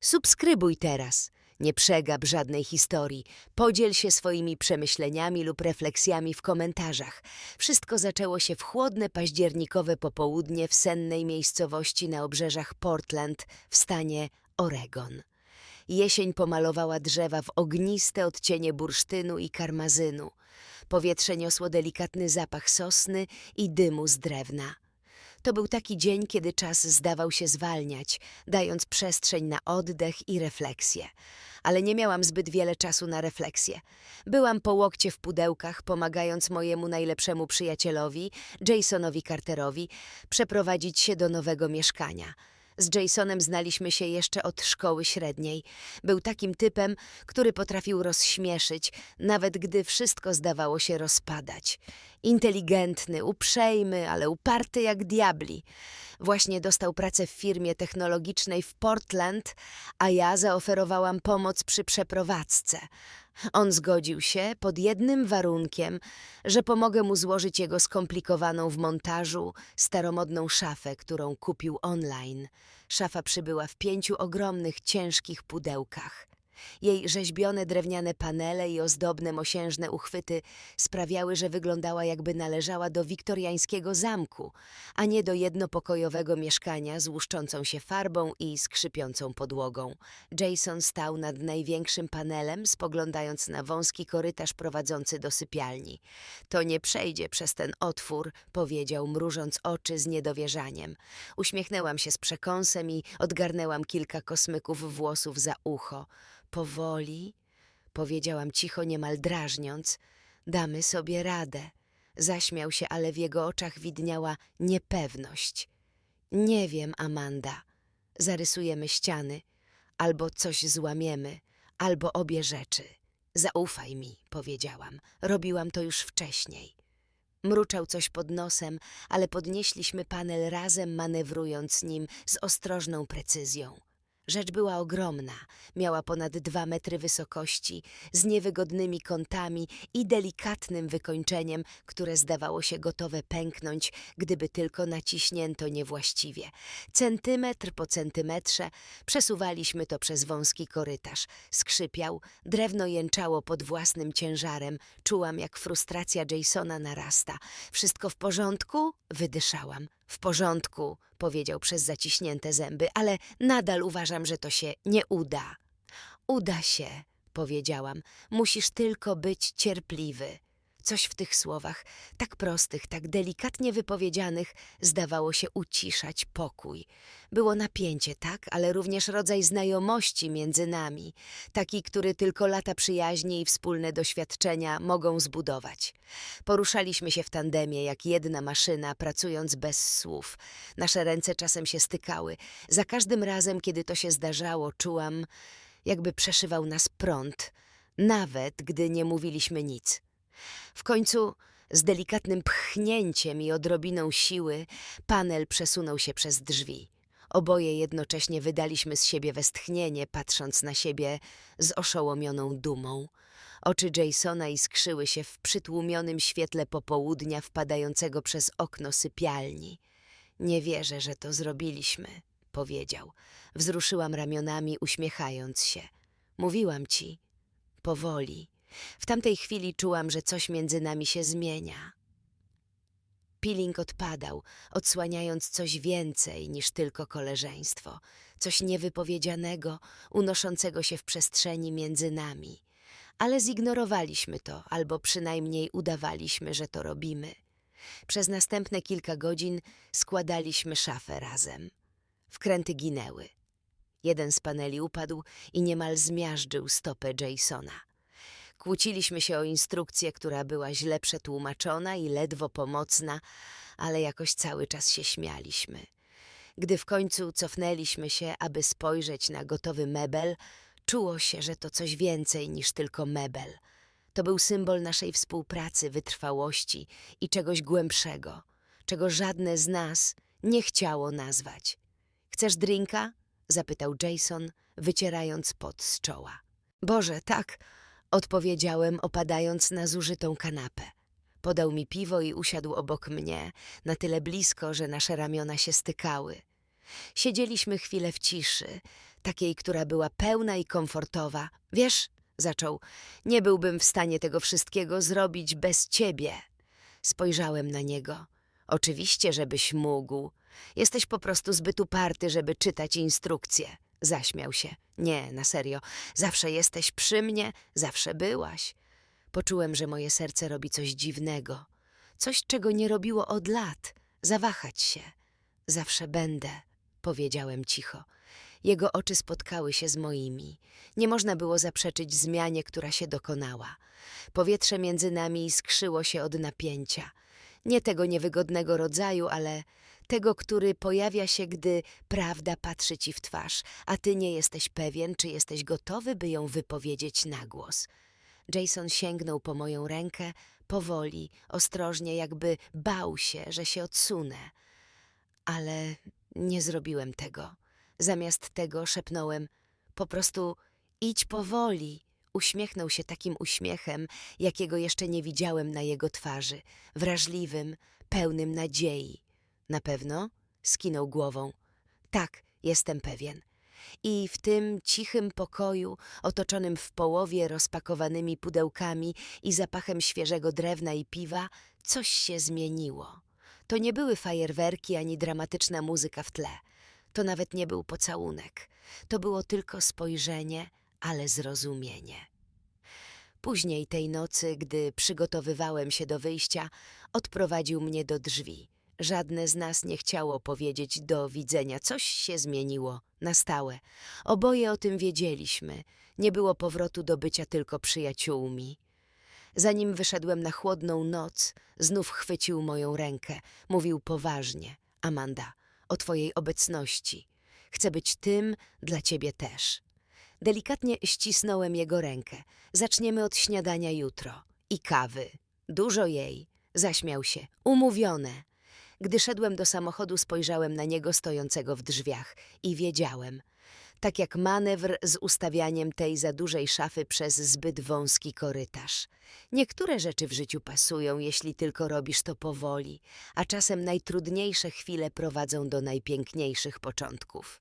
Subskrybuj teraz. Nie przegap żadnej historii. Podziel się swoimi przemyśleniami lub refleksjami w komentarzach. Wszystko zaczęło się w chłodne październikowe popołudnie w sennej miejscowości na obrzeżach Portland w stanie Oregon. Jesień pomalowała drzewa w ogniste odcienie bursztynu i karmazynu. Powietrze niosło delikatny zapach sosny i dymu z drewna. To był taki dzień, kiedy czas zdawał się zwalniać, dając przestrzeń na oddech i refleksję. Ale nie miałam zbyt wiele czasu na refleksję. Byłam po łokcie w pudełkach, pomagając mojemu najlepszemu przyjacielowi, Jasonowi Carterowi, przeprowadzić się do nowego mieszkania. Z Jasonem znaliśmy się jeszcze od szkoły średniej. Był takim typem, który potrafił rozśmieszyć, nawet gdy wszystko zdawało się rozpadać. Inteligentny, uprzejmy, ale uparty jak diabli. Właśnie dostał pracę w firmie technologicznej w Portland, a ja zaoferowałam pomoc przy przeprowadzce. On zgodził się pod jednym warunkiem, że pomogę mu złożyć jego skomplikowaną w montażu staromodną szafę, którą kupił online. Szafa przybyła w pięciu ogromnych, ciężkich pudełkach. Jej rzeźbione drewniane panele i ozdobne mosiężne uchwyty sprawiały, że wyglądała jakby należała do wiktoriańskiego zamku, a nie do jednopokojowego mieszkania z łuszczącą się farbą i skrzypiącą podłogą. Jason stał nad największym panelem, spoglądając na wąski korytarz prowadzący do sypialni. To nie przejdzie przez ten otwór, powiedział, mrużąc oczy z niedowierzaniem. Uśmiechnęłam się z przekąsem i odgarnęłam kilka kosmyków włosów za ucho. Powoli, powiedziałam cicho, niemal drażniąc, damy sobie radę. Zaśmiał się, ale w jego oczach widniała niepewność. Nie wiem, Amanda. Zarysujemy ściany, albo coś złamiemy, albo obie rzeczy. Zaufaj mi, powiedziałam. Robiłam to już wcześniej. Mruczał coś pod nosem, ale podnieśliśmy panel razem, manewrując nim z ostrożną precyzją. Rzecz była ogromna, miała ponad dwa metry wysokości, z niewygodnymi kątami i delikatnym wykończeniem, które zdawało się gotowe pęknąć, gdyby tylko naciśnięto niewłaściwie. Centymetr po centymetrze przesuwaliśmy to przez wąski korytarz. Skrzypiał, drewno jęczało pod własnym ciężarem. Czułam, jak frustracja Jasona narasta. Wszystko w porządku? Wydyszałam. W porządku, powiedział przez zaciśnięte zęby, ale nadal uważam, że to się nie uda. Uda się, powiedziałam. Musisz tylko być cierpliwy. Coś w tych słowach, tak prostych, tak delikatnie wypowiedzianych, zdawało się uciszać pokój. Było napięcie, tak, ale również rodzaj znajomości między nami, taki, który tylko lata przyjaźni i wspólne doświadczenia mogą zbudować. Poruszaliśmy się w tandemie jak jedna maszyna, pracując bez słów. Nasze ręce czasem się stykały. Za każdym razem, kiedy to się zdarzało, czułam, jakby przeszywał nas prąd, nawet gdy nie mówiliśmy nic. W końcu, z delikatnym pchnięciem i odrobiną siły, panel przesunął się przez drzwi. Oboje jednocześnie wydaliśmy z siebie westchnienie, patrząc na siebie z oszołomioną dumą. Oczy Jasona iskrzyły się w przytłumionym świetle popołudnia wpadającego przez okno sypialni. Nie wierzę, że to zrobiliśmy, powiedział. Wzruszyłam ramionami, uśmiechając się. Mówiłam ci. Powoli. W tamtej chwili czułam, że coś między nami się zmienia. Peeling odpadał, odsłaniając coś więcej niż tylko koleżeństwo, coś niewypowiedzianego, unoszącego się w przestrzeni między nami. Ale zignorowaliśmy to, albo przynajmniej udawaliśmy, że to robimy. Przez następne kilka godzin składaliśmy szafę razem. Wkręty ginęły. Jeden z paneli upadł i niemal zmiażdżył stopę Jasona. Kłóciliśmy się o instrukcję, która była źle przetłumaczona i ledwo pomocna, ale jakoś cały czas się śmialiśmy. Gdy w końcu cofnęliśmy się, aby spojrzeć na gotowy mebel, czuło się, że to coś więcej niż tylko mebel. To był symbol naszej współpracy, wytrwałości i czegoś głębszego, czego żadne z nas nie chciało nazwać. Chcesz drinka? zapytał Jason, wycierając pot z czoła. Boże, tak, odpowiedziałem, opadając na zużytą kanapę. Podał mi piwo i usiadł obok mnie, na tyle blisko, że nasze ramiona się stykały. Siedzieliśmy chwilę w ciszy, takiej, która była pełna i komfortowa. Wiesz, zaczął, nie byłbym w stanie tego wszystkiego zrobić bez ciebie. Spojrzałem na niego. Oczywiście, żebyś mógł. Jesteś po prostu zbyt uparty, żeby czytać instrukcje. Zaśmiał się. Nie, na serio. Zawsze jesteś przy mnie, zawsze byłaś. Poczułem, że moje serce robi coś dziwnego. Coś, czego nie robiło od lat. Zawahać się. Zawsze będę, powiedziałem cicho. Jego oczy spotkały się z moimi. Nie można było zaprzeczyć zmianie, która się dokonała. Powietrze między nami skrzyło się od napięcia. Nie tego niewygodnego rodzaju, ale tego, który pojawia się, gdy prawda patrzy ci w twarz, a ty nie jesteś pewien, czy jesteś gotowy, by ją wypowiedzieć na głos. Jason sięgnął po moją rękę, powoli, ostrożnie, jakby bał się, że się odsunę. Ale nie zrobiłem tego. Zamiast tego szepnąłem: Po prostu idź powoli. Uśmiechnął się takim uśmiechem, jakiego jeszcze nie widziałem na jego twarzy, wrażliwym, pełnym nadziei. Na pewno? skinął głową. Tak, jestem pewien. I w tym cichym pokoju, otoczonym w połowie rozpakowanymi pudełkami i zapachem świeżego drewna i piwa, coś się zmieniło. To nie były fajerwerki ani dramatyczna muzyka w tle. To nawet nie był pocałunek. To było tylko spojrzenie, ale zrozumienie. Później tej nocy, gdy przygotowywałem się do wyjścia, odprowadził mnie do drzwi. Żadne z nas nie chciało powiedzieć do widzenia. Coś się zmieniło, na stałe. Oboje o tym wiedzieliśmy. Nie było powrotu do bycia tylko przyjaciółmi. Zanim wyszedłem na chłodną noc, znów chwycił moją rękę. Mówił poważnie. Amanda, o twojej obecności. Chcę być tym dla ciebie też. Delikatnie ścisnąłem jego rękę. Zaczniemy od śniadania jutro. I kawy. Dużo jej. Zaśmiał się. Umówione. Gdy szedłem do samochodu, spojrzałem na niego stojącego w drzwiach i wiedziałem. Tak jak manewr z ustawianiem tej za dużej szafy przez zbyt wąski korytarz. Niektóre rzeczy w życiu pasują, jeśli tylko robisz to powoli, a czasem najtrudniejsze chwile prowadzą do najpiękniejszych początków.